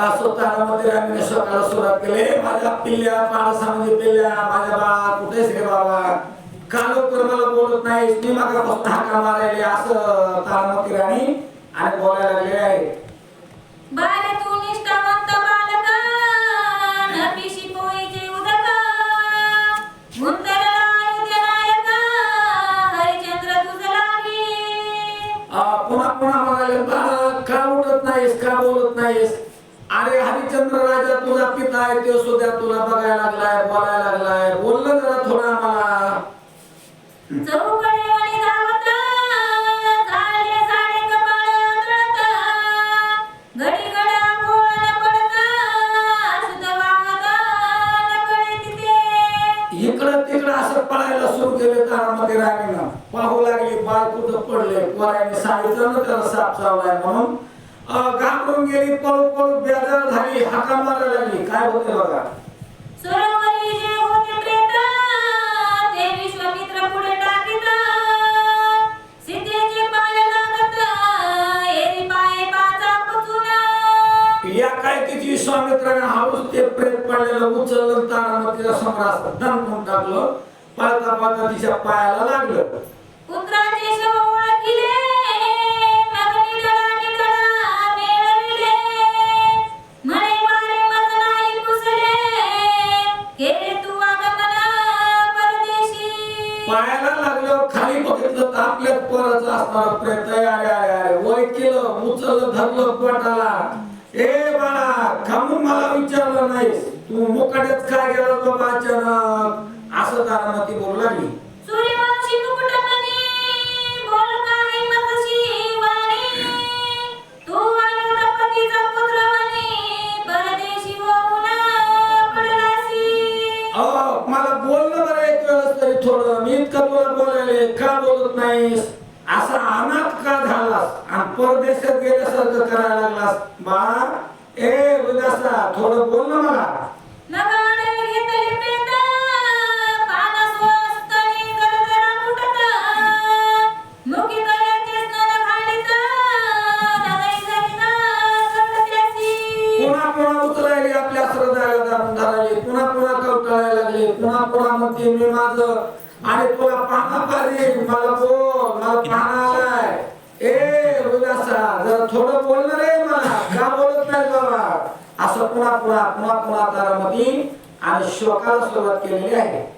तारामध्ये आम्ही स्वतःला सुरुवात केली. माझ्या पिल्ल्या पाळसामध्ये पिल्ल्या माझ्या बाळा कुठेच रे बाबा. का लवकर मला बोलत नाही मी मागापासून हाका मारायले असं तारामती राणी. आणि बोलायला लागले आहे बाले तू निष्ठावंत बालका. नपिशी पोईचे उदका. पुन्हा पुन्हा म्हणाले बाळा का उठत नाहीस? का बोलत नाहीस? अरे हरिश्चंद्र राजा तुझा पिता आहे तो सुद्धा तुला बघायला लागलाय बोलायला लागलाय. बोललं जरा थोडा मला न इकडं तिकडं असं पळायला सुरू केले तारामध्ये राणीनं. पाहू लागली बाळ कुठं पडले पोराने सांगितलं ना त्याला साप चावलाय म्हणून. घाबरून गेली पळू पळू बेजार झाली हाका मारायला लागली. काय होते बघा या काय तिची विश्वामित्राने हाऊस ते प्रेत पडलेलं उचललं तारामतीच्या समोर असं दणकून टाकलं. पळता पळता तिच्या पायाला लागलं. पुत्राचे शव ओळखिले खायला पायाला लागल्यावर खाली बघितलं तर आपल्या पोराचा असणार प्रेत आहे. अरे अरे अरे वय केलं उचललं धरलं पोटाला. ए बाळा खाऊन मला विचारलं नाही तू मुकाट्यात काय गेला बाबा अचानक असं कारण ती बोलू लागली. थोडं मी इतकं तुला बोलायले का बोलत नाहीस? असा अनाथ का झालास? आणि परदेशात गेल्यासारखं करायला लागलास? बाळा ए उदासा थोडं बोल ना मला. नगाडे घेतली पुन्हा पुन्हा उतरायली आपल्या पुन्हा पुन्हा कवटाळायला लागली. पुन्हा पुन्हा म्हणते मी माझं आणि तुला पाहणं पाहिजे मला बोल मला पाहणं आलाय. ए उदासा जरा थोडं बोलणार आहे मला का बोलत नाही बाबा असं पुन्हा पुन्हा पुन्हा पुन्हा तारामती आणि शोकाला सुरुवात केलेली आहे.